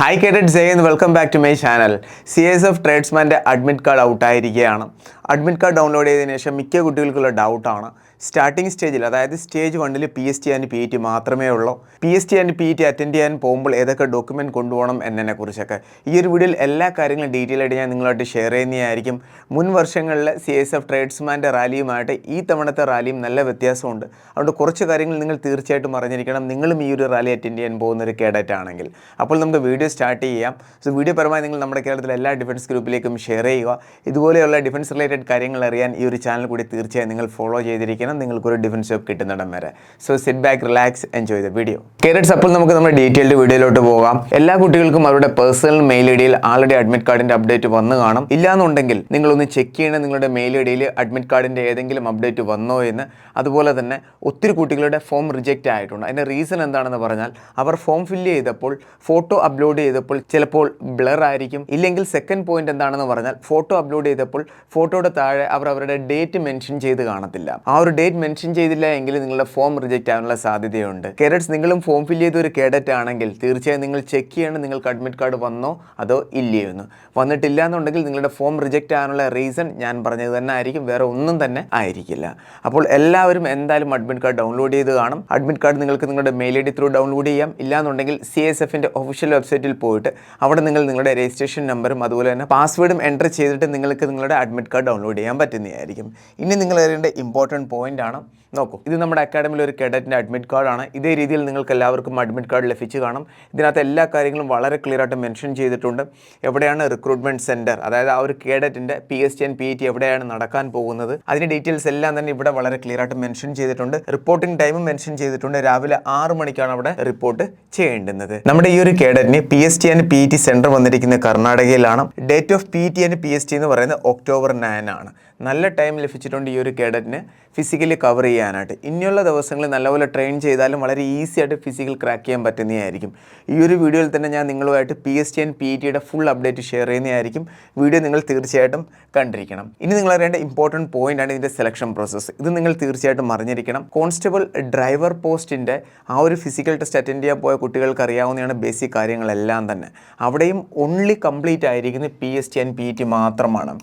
Hi cadet Jai welcome back to my channel C S F ട്രേഡ്സ്മാന്റെ admit card ഔട്ടായിരിക്കുകയാണ് admit card download ചെയ്തതിന് ശേഷം മിക്ക കുട്ടികൾക്കുള്ള ഡൗട്ടാണ് starting സ്റ്റേജിൽ അതായത് സ്റ്റേജ് വണ്ണിൽ P S T and P T മാത്രമേ ഉള്ളൂ. P S T and P T attend ചെയ്യാൻ പോകുമ്പോൾ ഏതൊക്കെ ഡോക്യുമെന്റ് കൊണ്ടുപോകണം എന്നതിനെ കുറിച്ചൊക്കെ. ഈ ഒരു വീഡിയോയിൽ എല്ലാ കാര്യങ്ങളും ഡീറ്റെയിൽ ആയിട്ട് ഞാൻ നിങ്ങളായിട്ട് ഷെയർ ചെയ്യുന്നതായിരിക്കും. മുൻ വർഷങ്ങളിൽ സി എസ് എഫ് ട്രേഡ്സ്മാന്റെ റാലിയുമായിട്ട് ഈ തവണത്തെ റാലിയും നല്ല വ്യത്യാസമുണ്ട്. അതുകൊണ്ട് കുറച്ച് കാര്യങ്ങൾ നിങ്ങൾ തീർച്ചയായിട്ടും അറിഞ്ഞിരിക്കണം. നിങ്ങളും ഈ ഒരു റാലി അറ്റൻഡ് ചെയ്യാൻ പോകുന്ന ഒരു കേഡറ്റ് ആണെങ്കിൽ അപ്പോൾ നമുക്ക് വീഡിയോ സ്റ്റാർട്ട് ചെയ്യാം. സോ വീഡിയോ പരമായി നിങ്ങൾ നമ്മുടെ കേരളത്തിലെ എല്ലാ ഡിഫൻസ് ഗ്രൂപ്പിലേക്കും ഷെയർ ചെയ്യുക. ഇതുപോലെയുള്ള ഡിഫൻസ് റിലേറ്റഡ് കാര്യങ്ങൾ അറിയാൻ ഈ ഒരു ചാനൽ കൂടി തീർച്ചയായും നിങ്ങൾ ഫോളോ ചെയ്തിരിക്കണം. നിങ്ങൾക്കൊരു ഡിഫൻസ് ജോബ് കിട്ടുന്നിടം വരെ. So sit back relax enjoy the video cadets അപ്പോൾ നമുക്ക് നമ്മുടെ ഡീറ്റെയിൽഡ് വീഡിയോയിലോട്ട് പോകാം. എല്ലാ കുട്ടികൾക്കും അവരുടെ പേഴ്സണൽ മെയിൽ ഐ ഡിയിൽ ആൾറെഡി അഡ്മിറ്റ് കാർഡിന്റെ അപ്ഡേറ്റ് വന്നു കാണും. ഇല്ലാന്നുണ്ടെങ്കിൽ നിങ്ങളൊന്ന് ചെക്ക് ചെയ്യണം നിങ്ങളുടെ മെയിൽ ഐ ഡിയിൽ അഡ്മിറ്റ് കാർഡിന്റെ ഏതെങ്കിലും അപ്ഡേറ്റ് വന്നോ എന്ന്. അതുപോലെ തന്നെ ഒത്തിരി കുട്ടികളുടെ ഫോം റിജക്റ്റ് ആയിട്ടുണ്ട്. അതിന്റെ റീസൺ എന്താണെന്ന് പറഞ്ഞാൽ അവർ ഫോം ഫില്ല് ചെയ്തപ്പോൾ ഫോട്ടോ അപ്ലോഡ് ചെയ്തപ്പോൾ ചിലപ്പോൾ ബ്ലർ ആയിരിക്കും. ഇല്ലെങ്കിൽ സെക്കൻഡ് പോയിന്റ് എന്താണെന്ന് പറഞ്ഞാൽ ഫോട്ടോ അപ്ലോഡ് ചെയ്തപ്പോൾ ഫോട്ടോയുടെ താഴെ അവർ അവരുടെ ഡേറ്റ് മെൻഷൻ ചെയ്ത് കാണത്തില്ല. ആ ഒരു ഡേറ്റ് മെൻഷൻ ചെയ്തില്ല എങ്കിൽ നിങ്ങളുടെ ഫോം റിജക്റ്റ് ആവാനുള്ള സാധ്യതയുണ്ട്. കേഡറ്റ്സ് നിങ്ങളും ഫോം ഫിൽ ചെയ്ത ഒരു കേഡറ്റ് ആണെങ്കിൽ തീർച്ചയായും നിങ്ങൾ ചെക്ക് ചെയ്യണം നിങ്ങൾക്ക് അഡ്മിറ്റ് കാർഡ് വന്നോ അതോ ഇല്ലയോ എന്ന് വന്നിട്ടില്ല എന്നുണ്ടെങ്കിൽ നിങ്ങളുടെ ഫോം റിജക്റ്റ് ആകാനുള്ള റീസൺ ഞാൻ പറഞ്ഞത് തന്നെ ആയിരിക്കും വേറെ ഒന്നും തന്നെ ആയിരിക്കില്ല. അപ്പോൾ എല്ലാവരും എന്തായാലും അഡ്മിറ്റ് കാർഡ് ഡൗൺലോഡ് ചെയ്ത് കാണും. അഡ്മിറ്റ് കാർഡ് നിങ്ങൾക്ക് നിങ്ങളുടെ mail I D through download ചെയ്യാം. ഇല്ലാന്നുണ്ടെങ്കിൽ സി എസ് എഫിന്റെ ഒഫീഷ്യൽ വെബ്സൈറ്റിൽ പോയിട്ട് അവിടെ നിങ്ങൾ നിങ്ങളുടെ രജിസ്ട്രേഷൻ നമ്പറും അതുപോലെ തന്നെ പാസ്വേഡും എന്റർ ചെയ്തിട്ട് നിങ്ങൾക്ക് നിങ്ങളുടെ അഡ്മിറ്റ് കാർഡ് ഡൗൺലോഡ് ചെയ്യാൻ പറ്റുന്നതായിരിക്കും. ഇനി നിങ്ങൾ അറിയേണ്ട ഇമ്പോർട്ടന്റ് ആണ്. നോക്കൂ. ഇത് നമ്മുടെ അക്കാഡമിയിൽ ഒരു കേഡറ്റിന്റെ അഡ്മിറ്റ് കാർഡാണ്. ഇതേ രീതിയിൽ നിങ്ങൾക്ക് എല്ലാവർക്കും അഡ്മിറ്റ് കാർഡ് ലഭിച്ചു കാണും. ഇതിനകത്ത് എല്ലാ കാര്യങ്ങളും വളരെ ക്ലിയർ ആയിട്ട് മെൻഷൻ ചെയ്തിട്ടുണ്ട്. എവിടെയാണ് റിക്രൂട്ട്മെന്റ് സെന്റർ അതായത് ആ ഒരു കേഡറ്റിന്റെ P S T and P T എവിടെയാണ് നടക്കാൻ പോകുന്നത്? അതിന്റെ ഡീറ്റെയിൽസ് എല്ലാം തന്നെ ഇവിടെ വളരെ ക്ലിയർ ആയിട്ട് മെൻഷൻ ചെയ്തിട്ടുണ്ട്. റിപ്പോർട്ടിംഗ് ടൈമും മെൻഷൻ ചെയ്തിട്ടുണ്ട്. രാവിലെ ആറ് മണിക്കാണ് അവിടെ റിപ്പോർട്ട് ചെയ്യേണ്ടുന്നത്. നമ്മുടെ ഈ ഒരു കേഡറ്റിന് P S T and P T centre വന്നിരിക്കുന്നത് കർണാടകയിലാണ്. Date of P T and P S T എന്ന് പറയുന്നത് ഒക്ടോബർ നയൻ ആണ്. നല്ല ടൈം ലഭിച്ചിട്ടുണ്ട് ഈ ഒരു കേഡറ്റിന്. ഫിസിക്കലി കവർ ചെയ്യാനായിട്ട്. ഇനിയുള്ള ദിവസങ്ങളിൽ നല്ലപോലെ ട്രെയിൻ ചെയ്താലും വളരെ ഈസി ആയിട്ട് ഫിസിക്കൽ ക്രാക്ക് ചെയ്യാൻ പറ്റുന്നതായിരിക്കും. ഈ ഒരു വീഡിയോയിൽ തന്നെ ഞാൻ നിങ്ങളുമായിട്ട് P S T and P ടിയുടെ ഫുൾ അപ്ഡേറ്റ് ഷെയർ ചെയ്യുന്നതായിരിക്കും. വീഡിയോ നിങ്ങൾ തീർച്ചയായിട്ടും കണ്ടിരിക്കണം. ഇനി നിങ്ങൾ അറിയേണ്ട ഇമ്പോർട്ടന്റ് ആണ് ഇതിന്റെ സെലക്ഷൻ പ്രോസസ്സ് ഇത് നിങ്ങൾ തീർച്ചയായിട്ടും അറിഞ്ഞിരിക്കണം. കോൺസ്റ്റബിൾ ഡ്രൈവർ പോസ്റ്റിന്റെ ആ ഒരു ഫിസിക്കൽ ടെസ്റ്റ് അറ്റൻഡ് ചെയ്യാൻ പോയ കുട്ടികൾക്ക് അറിയാവുന്നതാണ് ബേസിക് കാര്യങ്ങളെല്ലാം തന്നെ. അവിടെയും ഓൺലി കംപ്ലീറ്റ് ആയിരിക്കുന്നത് P S T and P T മാത്രമാണ്.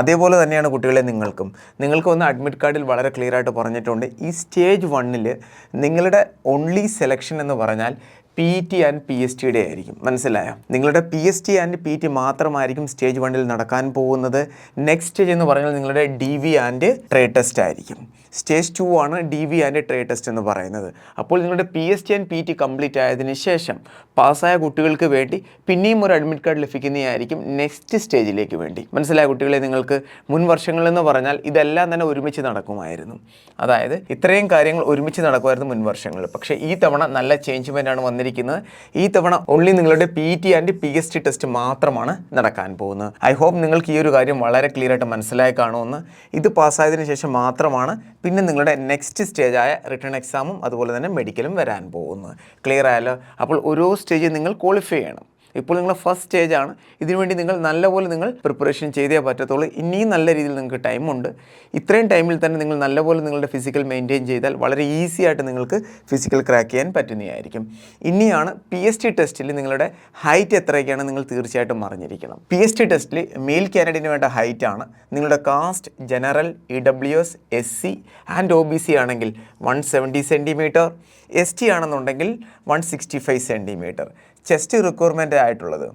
അതേപോലെ തന്നെയാണ് കുട്ടികളെ നിങ്ങൾക്കും. നിങ്ങൾക്ക് വന്ന് അഡ്മിറ്റ് കാർഡിൽ വളരെ ക്ലിയർ ആയിട്ട് പറഞ്ഞിട്ടുണ്ട്. ഈ സ്റ്റേജ് വണ്ണിൽ നിങ്ങളുടെ ഓൺലി സെലക്ഷൻ എന്ന് പറഞ്ഞാൽ P T and P S ടിയുടെ ആയിരിക്കും. മനസ്സിലായോ? നിങ്ങളുടെ P S T and P T മാത്രമായിരിക്കും സ്റ്റേജ് വണ്ണിൽ നടക്കാൻ പോകുന്നത്. നെക്സ്റ്റ് സ്റ്റേജ് എന്ന് പറഞ്ഞാൽ നിങ്ങളുടെ D V and trade test ആയിരിക്കും. സ്റ്റേജ് ടു ആണ് D V and trade test എന്ന് പറയുന്നത്. അപ്പോൾ നിങ്ങളുടെ P S T and P T complete ആയതിന് ശേഷം പാസ്സായ കുട്ടികൾക്ക് വേണ്ടി പിന്നെയും ഒരു അഡ്മിറ്റ് കാർഡ് ലഭിക്കുന്നതായിരിക്കും നെക്സ്റ്റ് സ്റ്റേജിലേക്ക് വേണ്ടി. മനസ്സിലായ കുട്ടികളെ? നിങ്ങൾക്ക് മുൻ വർഷങ്ങളെന്ന് പറഞ്ഞാൽ ഇതെല്ലാം തന്നെ ഒരുമിച്ച് നടക്കുമായിരുന്നു. അതായത് ഇത്രയും കാര്യങ്ങൾ ഒരുമിച്ച് നടക്കുമായിരുന്നു മുൻ വർഷങ്ങളിൽ. പക്ഷേ ഈ തവണ നല്ല ചേഞ്ച്മെന്റ് ആണ് വന്നിരിക്കുന്നത്. ഈ തവണ ഓൺലി നിങ്ങളുടെ P T and P S T test മാത്രമാണ് നടക്കാൻ പോകുന്നത്. ഐ ഹോപ്പ് നിങ്ങൾക്ക് ഈ ഒരു കാര്യം വളരെ ക്ലിയർ ആയിട്ട് മനസ്സിലായി കാണുമെന്ന്. ഇത് പാസ്സായതിനു ശേഷം മാത്രമാണ് പിന്നെ നിങ്ങളുടെ നെക്സ്റ്റ് സ്റ്റേജായ റിട്ടേൺ എക്സാമും അതുപോലെ തന്നെ മെഡിക്കലും വരാൻ പോകുന്നത്. ക്ലിയർ ആയാലോ അപ്പോൾ ഓരോ സ്റ്റേജിൽ നിങ്ങൾ ക്വാളിഫൈ ചെയ്യണം. ഇപ്പോൾ നിങ്ങൾ ഫസ്റ്റ് സ്റ്റേജ് ആണ്. ഇതിനുവേണ്ടി നിങ്ങൾ നല്ലപോലെ നിങ്ങൾ പ്രിപ്പറേഷൻ ചെയ്തേ പറ്റത്തുള്ളൂ. ഇനിയും നല്ല രീതിയിൽ നിങ്ങൾക്ക് ടൈമുണ്ട് ഇത്രയും ടൈമിൽ തന്നെ നിങ്ങൾ നല്ലപോലെ നിങ്ങളുടെ ഫിസിക്കൽ മെയിന്റെയിൻ ചെയ്താൽ വളരെ ഈസി ആയിട്ട് നിങ്ങൾക്ക് ഫിസിക്കൽ ക്രാക്ക് ചെയ്യാൻ പറ്റുന്നതായിരിക്കും. ഇനിയാണ് പി എസ് ടി ടെസ്റ്റിൽ നിങ്ങളുടെ ഹൈറ്റ് എത്രയൊക്കെയാണ് നിങ്ങൾ തീർച്ചയായിട്ടും അറിഞ്ഞിരിക്കണം. പി എസ് ടി ടെസ്റ്റിൽ മെയിൽ കാൻഡിഡേറ്റിന് വേണ്ട ഹൈറ്റ് ആണ്. നിങ്ങളുടെ caste general E W S S C and O B C ആണെങ്കിൽ one seventy centimetre S T ആണെന്നുണ്ടെങ്കിൽ one sixty five centimetre chest requirement ആയിട്ടുള്ളത്.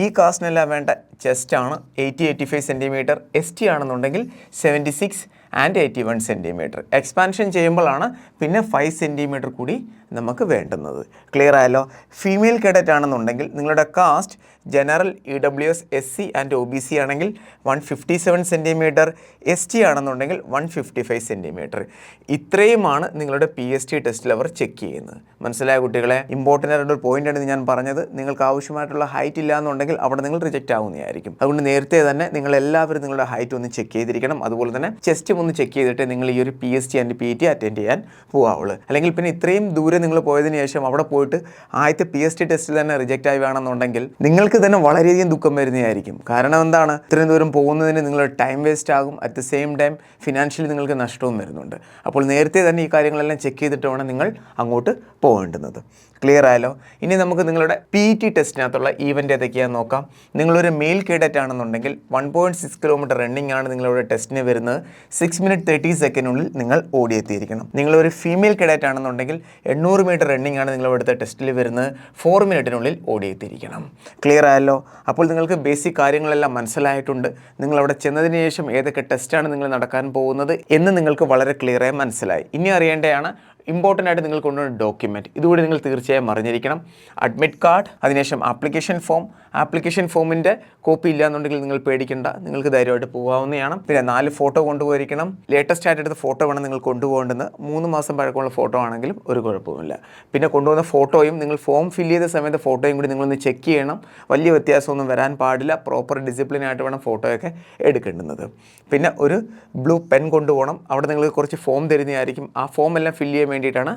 ഈ കാസ്റ്റിനെല്ലാം വേണ്ട ചെസ്റ്റാണ് eighty eighty five centimetre S T ആണെന്നുണ്ടെങ്കിൽ seventy six and eighty one centimetre expansion ചെയ്യുമ്പോഴാണ് പിന്നെ five centimetre കൂടി നമുക്ക് വേണ്ടുന്നത്. ക്ലിയർ ആയല്ലോ? ഫീമെയിൽ കേഡറ്റ് ആണെന്നുണ്ടെങ്കിൽ നിങ്ങളുടെ caste general E W S S C and O B C ആണെങ്കിൽ one fifty seven centimetre S T ആണെന്നുണ്ടെങ്കിൽ വൺ ഫിഫ്റ്റി ഫൈവ് സെന്റിമീറ്റർ ഇത്രയുമാണ് നിങ്ങളുടെ പി എസ് ടി ടെസ്റ്റിൽ അവർ ചെക്ക് ചെയ്യുന്നത്. മനസ്സിലായ കുട്ടികളെ? ഇമ്പോർട്ടന്റ് ആയിട്ടുള്ള ഒരു ആണ് ഞാൻ പറഞ്ഞത്. നിങ്ങൾക്ക് ആവശ്യമായിട്ടുള്ള ഹൈറ്റ് ഇല്ല എന്നുണ്ടെങ്കിൽ അവിടെ നിങ്ങൾ റിജക്റ്റ് ആവുന്നതായിരിക്കും അതുകൊണ്ട് നേരത്തെ തന്നെ നിങ്ങൾ എല്ലാവരും നിങ്ങളുടെ ഹൈറ്റ് ഒന്ന് ചെക്ക് ചെയ്തിരിക്കണം. അതുപോലെ തന്നെ ചെസ്റ്റും ഒന്ന് ചെക്ക് ചെയ്തിട്ട് നിങ്ങൾ ഈ ഒരു P S T and P T attend ചെയ്യാൻ പോകാവുള്ളൂ അല്ലെങ്കിൽ പിന്നെ ഇത്രയും ദൂരെ നിങ്ങൾ പോയതിന് ശേഷം അവിടെ പോയിട്ട് ആദ്യത്തെ പി എസ് ടി ടെസ്റ്റിൽ തന്നെ റിജക്റ്റ് ആയി വേണമെന്നുണ്ടെങ്കിൽ നിങ്ങൾക്ക് തന്നെ വളരെയധികം ദുഃഖം വരുന്നതായിരിക്കും. കാരണം എന്താണ്? ഇത്രയും ദൂരം പോകുന്നതിന് നിങ്ങളുടെ ടൈം വേസ്റ്റ് ആകും. At the same time financially നിങ്ങൾക്ക് നഷ്ടവും വരുന്നുണ്ട്. അപ്പോൾ നേരത്തെ തന്നെ ഈ കാര്യങ്ങളെല്ലാം ചെക്ക് ചെയ്തിട്ട് വേണം നിങ്ങൾ അങ്ങോട്ട് പോകേണ്ടുന്നത്. ക്ലിയർ ആയാലോ ഇനി നമുക്ക് നിങ്ങളുടെ പി ടി ടെസ്റ്റിനകത്തുള്ള ഈവന്റ് ഏതൊക്കെയാണെന്ന് നോക്കാം. നിങ്ങളൊരു മെയിൽ കേഡറ്റ് ആണെന്നുണ്ടെങ്കിൽ one point six kilometre running ആണ് നിങ്ങളുടെ ടെസ്റ്റിന് വരുന്നത്. സിക്സ് മിനിറ്റ് തേർട്ടി സെക്കൻഡിനുള്ളിൽ നിങ്ങൾ ഓടിയെത്തിയിരിക്കണം. നിങ്ങളൊരു ഫീമെയിൽ കേഡറ്റ് ആണെന്നുണ്ടെങ്കിൽ എണ്ണൂറ് മീറ്റർ റണ്ണിംഗ് ആണ് നിങ്ങളുടെ ടെസ്റ്റിൽ വരുന്നത്. ഫോർ മിനിറ്റിനുള്ളിൽ ഓടിയെത്തിയിരിക്കണം. ക്ലിയർ ആയല്ലോ? അപ്പോൾ നിങ്ങൾക്ക് ബേസിക് കാര്യങ്ങളെല്ലാം മനസ്സിലായിട്ടുണ്ട്. നിങ്ങൾ അവിടെ ചെന്നതിന് ശേഷം ഏതൊക്കെ ടെസ്റ്റാണ് നിങ്ങൾ നടക്കാൻ പോകുന്നത് എന്ന് നിങ്ങൾക്ക് വളരെ ക്ലിയറായി മനസ്സിലായി. ഇനി അറിയേണ്ടതാണ് ഇമ്പോർട്ടന്റ് ആയിട്ട് നിങ്ങൾ കൊണ്ടുവന്ന ഡോക്യുമെന്റ് ഇതുകൂടി നിങ്ങൾ തീർച്ചയായും അറിഞ്ഞിരിക്കണം. അഡ്മിറ്റ് കാർഡ് അതിനുശേഷം ആപ്ലിക്കേഷൻ ഫോം ആപ്ലിക്കേഷൻ ഫോമിന്റെ കോപ്പി ഇല്ല എന്നുണ്ടെങ്കിൽ നിങ്ങൾ പേടിക്കേണ്ട. നിങ്ങൾക്ക് ധൈര്യമായിട്ട് പോകാവുന്നതാണ്. പിന്നെ നാല് ഫോട്ടോ കൊണ്ടുപോയിരിക്കണം. ലേറ്റസ്റ്റ് ആയിട്ട് എടുത്ത ഫോട്ടോ വേണം നിങ്ങൾ കൊണ്ടുപോകേണ്ടത്. മൂന്ന് മാസം പഴക്കമുള്ള ഫോട്ടോ ആണെങ്കിലും ഒരു കുഴപ്പമില്ല പിന്നെ കൊണ്ടുവന്ന ഫോട്ടോയും നിങ്ങൾ ഫോം ഫില്ല് ചെയ്ത സമയത്ത് ഫോട്ടോയും കൂടി നിങ്ങളൊന്ന് ചെക്ക് ചെയ്യണം. വലിയ വ്യത്യാസമൊന്നും വരാൻ പാടില്ല. പ്രോപ്പർ ഡിസിപ്ലിൻ ആയിട്ട് വേണം ഫോട്ടോയൊക്കെ എടുക്കേണ്ടുന്നത്. പിന്നെ ഒരു ബ്ലൂ പെൻ കൊണ്ടുപോകണം. അവിടെ നിങ്ങൾ കുറച്ച് ഫോം തരുന്നതായിരിക്കും. ആ ഫോം എല്ലാം ഫില്ല് ചെയ്യാൻ വേണ്ടിയിട്ടാണ്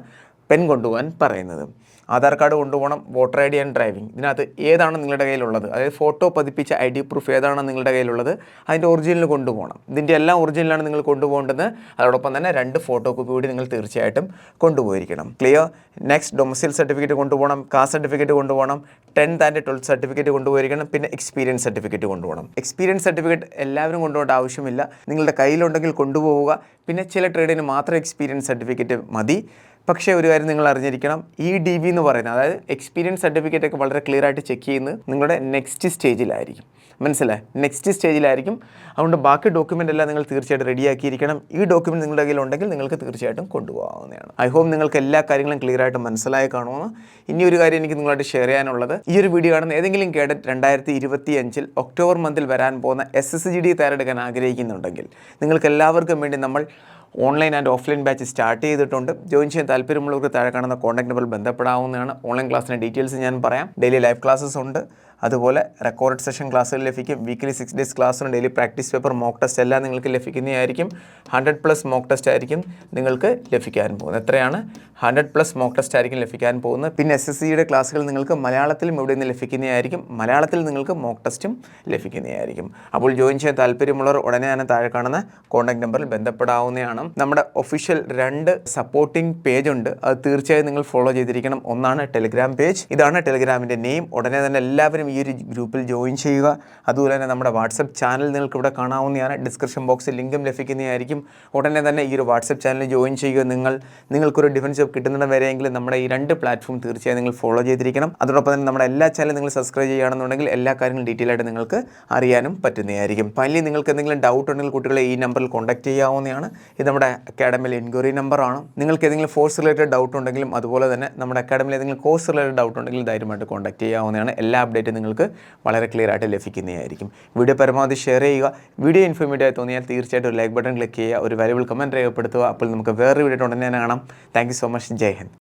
പെൻ കൊണ്ടുപോകാൻ പറയുന്നത്. ആധാർ കാർഡ് കൊണ്ടുപോകണം voter I D and driving. ഇതിനകത്ത് ഏതാണ് നിങ്ങളുടെ കയ്യിലുള്ളത്? അതായത് ഫോട്ടോ പതിപ്പിച്ച ഐ ഡി പ്രൂഫ് ഏതാണ് നിങ്ങളുടെ കയ്യിലുള്ളത്? അതിന്റെ ഒറിജിനൽ കൊണ്ടുപോകണം. ഇതിന്റെ എല്ലാം ഒറിജിനലാണ് നിങ്ങൾ കൊണ്ടുപോകേണ്ടത്. അതോടൊപ്പം തന്നെ രണ്ട് ഫോട്ടോ കോപ്പി കൂടി നിങ്ങൾ തീർച്ചയായിട്ടും കൊണ്ടുപോയിരിക്കണം. ക്ലിയർ നെക്സ്റ്റ് ഡൊമസിൽ സർട്ടിഫിക്കറ്റ് കൊണ്ടുപോകണം കാസ്റ്റ് സർട്ടിഫിക്കറ്റ് കൊണ്ടുപോകണം ടെൻത്ത് ആൻഡ് ട്വൽത്ത് സർട്ടിഫിക്കറ്റ് കൊണ്ടുപോയിരിക്കണം പിന്നെ എക്സ്പീരിയൻസ് സർട്ടിഫിക്കറ്റ് കൊണ്ടുപോകണം. എക്സ്പീരിയൻസ് സർട്ടിഫിക്കറ്റ് എല്ലാവരും കൊണ്ടുപോകേണ്ട ആവശ്യമില്ല. നിങ്ങളുടെ കയ്യിലുണ്ടെങ്കിൽ കൊണ്ടുപോവുക. പിന്നെ ചില ട്രേഡിന് മാത്രം എക്സ്പീരിയൻസ് സർട്ടിഫിക്കറ്റ് മതി. പക്ഷേ ഒരു കാര്യം നിങ്ങൾ അറിഞ്ഞിരിക്കണം. ഈ ഡി ബി എന്ന് പറയുന്നത് അതായത് എക്സ്പീരിയൻസ് സർട്ടിഫിക്കറ്റ് ഒക്കെ വളരെ ക്ലിയർ ആയിട്ട് ചെക്ക് ചെയ്യുന്നത് നിങ്ങളുടെ നെക്സ്റ്റ് സ്റ്റേജിലായിരിക്കും മനസ്സിലായി? നെക്സ്റ്റ് സ്റ്റേജിലായിരിക്കും അതുകൊണ്ട് ബാക്കി ഡോക്യുമെന്റ് എല്ലാം നിങ്ങൾ തീർച്ചയായിട്ടും റെഡിയാക്കിയിരിക്കണം ഈ ഡോക്യുമെന്റ് നിങ്ങളുടെ കയ്യിൽ ഉണ്ടെങ്കിൽ നിങ്ങൾക്ക് തീർച്ചയായിട്ടും കൊണ്ടുപോകാവുന്നതാണ്. ഐ ഹോപ്പ് നിങ്ങൾക്ക് എല്ലാ കാര്യങ്ങളും ക്ലിയർ ആയിട്ട് മനസ്സിലായി കാണുമെന്ന് ഇനി ഒരു കാര്യം എനിക്ക് നിങ്ങളായിട്ട് ഷെയർ ചെയ്യാനുള്ളത്. ഈ ഒരു വീഡിയോ കാണുന്ന ഏതെങ്കിലും കേഡറ്റ് രണ്ടായിരത്തി ഇരുപത്തി അഞ്ചിൽ ഒക്ടോബർ മന്തിൽ വരാൻ പോകുന്ന എസ് എസ് ജി ഡി തയ്യാറെടുക്കാൻ ആഗ്രഹിക്കുന്നുണ്ടെങ്കിൽ നിങ്ങൾക്ക് എല്ലാവർക്കും വേണ്ടി നമ്മൾ online and offline batch start ചെയ്തിട്ടുണ്ട്. ജോയിൻ ചെയ്യാൻ താല്പര്യമുള്ളവർക്ക് താഴെ കാണുന്ന കോൺടാക്ട് നമ്പറിൽ ബന്ധപ്പെടാവുന്നതാണ്. ഓൺലൈൻ ക്ലാസ്സിന്റെ ഡീറ്റെയിൽസ് ഞാൻ പറയാം. ഡെയിലി ലൈവ് ക്ലാസ്സസ് ഉണ്ട്. അതുപോലെ റെക്കോർഡ് സെഷൻ ക്ലാസ്സുകൾ ലഭിക്കും. വീക്കിലി സിക്സ് ഡേയ്സ് ക്ലാസ്സും daily practice paper mock test എല്ലാം നിങ്ങൾക്ക് ലഭിക്കുന്നതായിരിക്കും. ഹൺഡ്രഡ് പ്ലസ് മോക്ക് ടെസ്റ്റ് ആയിരിക്കും നിങ്ങൾക്ക് ലഭിക്കാൻ പോകുന്നത്. എത്രയാണ്? ഹൺഡ്രഡ് പ്ലസ് മോക്ക് ടെസ്റ്റ് ആയിരിക്കും ലഭിക്കാൻ പോകുന്നത്. പിന്നെ എസ് എസ് സിയുടെ ക്ലാസ്സുകൾ നിങ്ങൾക്ക് മലയാളത്തിലും ഇവിടെ നിന്ന് ലഭിക്കുന്നതായിരിക്കും. മലയാളത്തിൽ നിങ്ങൾക്ക് മോക്ക് ടെസ്റ്റും ലഭിക്കുന്നതായിരിക്കും. അപ്പോൾ ജോയിൻ ചെയ്യാൻ താല്പര്യമുള്ളവർ ഉടനെ തന്നെ താഴെ കാണുന്ന കോൺടാക്ട് നമ്പറിൽ ബന്ധപ്പെടാവുന്നതാണ്. നമ്മുടെ ഒഫീഷ്യൽ രണ്ട് സപ്പോർട്ടിംഗ് പേജ് ഉണ്ട്. അത് തീർച്ചയായും നിങ്ങൾ ഫോളോ ചെയ്തിരിക്കണം. ഒന്നാണ് ടെലിഗ്രാം പേജ് ഇതാണ് ടെലിഗ്രാമിന്റെ നെയിം ഉടനെ തന്നെ എല്ലാവരും ഈ ഒരു ഗ്രൂപ്പിൽ ജോയിൻ ചെയ്യുക. അതുപോലെ തന്നെ നമ്മുടെ വാട്സപ്പ് ചാനൽ നിങ്ങൾക്ക് ഇവിടെ കാണാവുന്നതാണ്. ഡിസ്ക്രിപ്ഷൻ ബോക്സിൽ ലിങ്കും ലഭിക്കുന്നതായിരിക്കും. ഉടനെ തന്നെ ഈ ഒരു വാട്സപ്പ് ചാനൽ ജോയിൻ ചെയ്യുക. നിങ്ങൾ നിങ്ങൾക്കൊരു ഡിഫൻസ് ജോബ് കിട്ടുന്നിടം വരെയെങ്കിലും നമ്മുടെ ഈ രണ്ട് പ്ലാറ്റ്ഫോം തീർച്ചയായും നിങ്ങൾ ഫോളോ ചെയ്തിരിക്കണം. അതോടൊപ്പം തന്നെ നമ്മുടെ എല്ലാ ചാനലും നിങ്ങൾ സബ്സ്ക്രൈബ് ചെയ്യുകയാണെന്നുണ്ടെങ്കിൽ എല്ലാ കാര്യങ്ങളും ഡീറ്റെയിൽ ആയിട്ട് നിങ്ങൾക്ക് അറിയാനും പറ്റുന്നതായിരിക്കും. ഫൈനലി നിങ്ങൾക്ക് എന്തെങ്കിലും ഡൗട്ട് ഉണ്ടെങ്കിൽ കുട്ടികളെ ഈ നമ്പറിൽ കോൺടാക്ട് ചെയ്യാവുന്നതാണ്. ഇത് നമ്മുടെ അക്കാഡമിയിലെ എൻക്വയറി നമ്പറാണ് നിങ്ങൾക്ക് ഏതെങ്കിലും ഫോഴ്സ് റിലേറ്റഡ് ഡൗട്ട് ഉണ്ടെങ്കിലും അതുപോലെ തന്നെ നമ്മുടെ അക്കാഡമിയിൽ ഏതെങ്കിലും കോഴ്സ് റിലേറ്റഡ് ഡൗട്ട് ഉണ്ടെങ്കിൽ ധൈര്യമായിട്ട് കോൺടാക്ട് ചെയ്യാവുന്നതാണ്. എല്ലാ അപ്ഡേറ്റും നിങ്ങൾക്ക് വളരെ ക്ലിയർ ആയിട്ട് ലഭിക്കുന്നതായിരിക്കും. വീഡിയോ പരമാവധി ഷെയർ ചെയ്യുക. വീഡിയോ ഇൻഫോർമേറ്റീവ് തോന്നിയാൽ തീർച്ചയായിട്ടും ഒരു ലൈക്ക് ബട്ടൺ ക്ലിക്ക് ചെയ്യുക. ഒരു വാല്യുബിൾ കമന്റ് രേഖപ്പെടുത്തുക. അപ്പോൾ നമുക്ക് വേറൊരു വീഡിയോ ഉടനെ കാണാം. Thank so much Jai Hind.